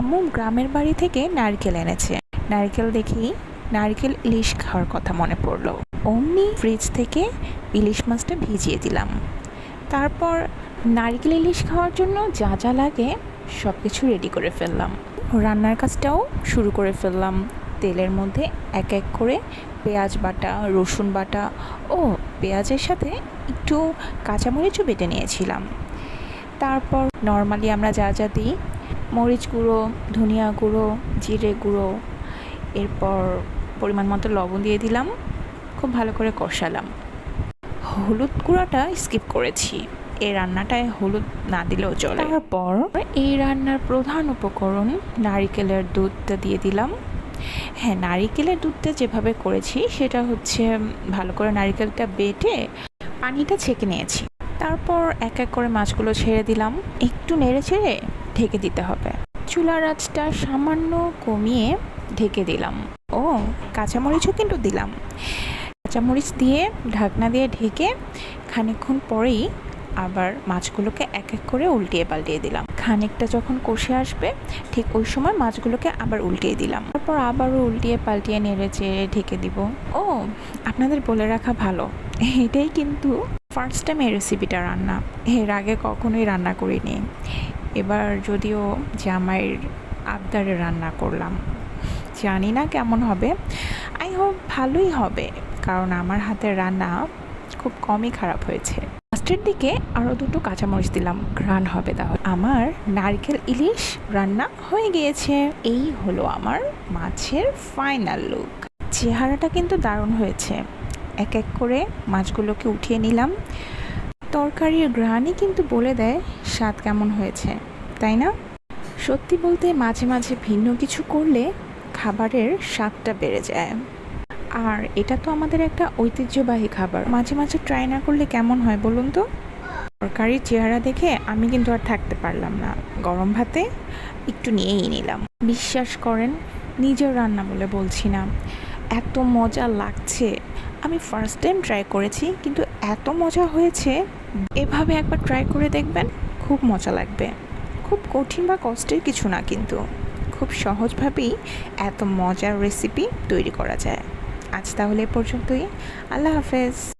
আম্মু গ্রামের বাড়ি থেকে নারকেল এনেছে। নারকেল দেখি নারকেল ইলিশ খাওয়ার কথা মনে পড়ল। অমনি ফ্রিজ থেকে ইলিশ মাছটা ভিজিয়ে দিলাম। তারপর নারকেল ইলিশ খাওয়ার জন্য যা যা লাগে সব কিছু রেডি করে ফেললাম। রান্নার কাজটাও শুরু করে ফেললাম। তেলের মধ্যে এক এক করে পেঁয়াজ বাটা, রসুন বাটা ও পেঁয়াজের সাথে একটু কাঁচামরিচও বেটে নিয়েছিলাম। তারপর নর্মালি আমরা যা যা দিই মরিচ গুঁড়ো, ধনিয়া গুঁড়ো, জিরে গুঁড়ো, এরপর পরিমাণ মতো লবণ দিয়ে দিলাম। খুব ভালো করে কষালাম। হলুদ গুঁড়োটা স্কিপ করেছি। এই রান্নাটায় হলুদ না দিলেও চলে। তারপর এই রান্নার প্রধান উপকরণ নারিকেলের দুধটা দিয়ে দিলাম। হ্যাঁ নারিকেলের দুধটা যেভাবে করেছি, সেটা হচ্ছে ভালো করে নারিকেলটা বেটে পানিটা ছেঁকে নিয়েছি। তারপর এক এক করে মাছগুলো ছেড়ে দিলাম। একটু নেড়ে ছেড়ে ঢেকে দিতে হবে। চুলার আঁচটা সামান্য কমিয়ে ঢেকে দিলাম। ও, কাঁচামরিচও কিন্তু দিলাম। কাঁচামরিচ দিয়ে ঢাকনা দিয়ে ঢেকে খানিকক্ষণ পরেই আবার মাছগুলোকে এক এক করে উল্টিয়ে পাল্টিয়ে দিলাম। খানিকটা যখন কষে আসবে, ঠিক ওই সময় মাছগুলোকে আবার উল্টিয়ে দিলাম। তারপর আবারও উল্টিয়ে পাল্টিয়ে নেড়ে চেড়ে ঢেকে দিব। ও, আপনাদের বলে রাখা ভালো। এটাই কিন্তু ফার্স্ট টাইম এই রেসিপিটা রান্না। এর আগে কখনোই রান্না করিনি। এবার যদিও জামাইয়ের আবদারে রান্না করলাম। জানি না কেমন হবে। আই হোপ ভালোই হবে, কারণ আমার হাতের রান্না খুব কমই খারাপ হয়েছে। লাস্টের দিকে আরও দুটো কাঁচামরিচ দিলাম, ঘ্রাণ হবে তাহলে। আমার নারকেল ইলিশ রান্না হয়ে গিয়েছে। এই হলো আমার মাছের ফাইনাল লুক চেহারাটা কিন্তু দারুণ হয়েছে। এক এক করে মাছগুলোকে উঠিয়ে নিলাম। তরকারির ঘ্রাণই কিন্তু বলে দেয় স্বাদ কেমন হয়েছে, তাই না? সত্যি বলতে মাঝে মাঝে ভিন্ন কিছু করলে খাবারের স্বাদটা বেড়ে যায়। আর এটা তো আমাদের একটা ঐতিহ্যবাহী খাবার। মাঝে মাঝে ট্রাই না করলে কেমন হয় বলুন তো? তরকারির চেহারা দেখে আমি কিন্তু আর থাকতে পারলাম না। গরম ভাতে একটু নিয়েই নিলাম। বিশ্বাস করেন, নিজের রান্না বলে বলছি না। এত মজা লাগছে। আমি ফার্স্ট টাইম ট্রাই করেছি, কিন্তু এত মজা হয়েছে। এভাবে একবার ট্রাই করে দেখবেন, খুব মজা লাগবে। খুব কঠিন বা কষ্টের কিছু না কিন্তু। খুব সহজভাবেই এত মজার রেসিপি তৈরি করা যায়। আজ তাহলে পর্যন্তই। আল্লাহ হাফেজ।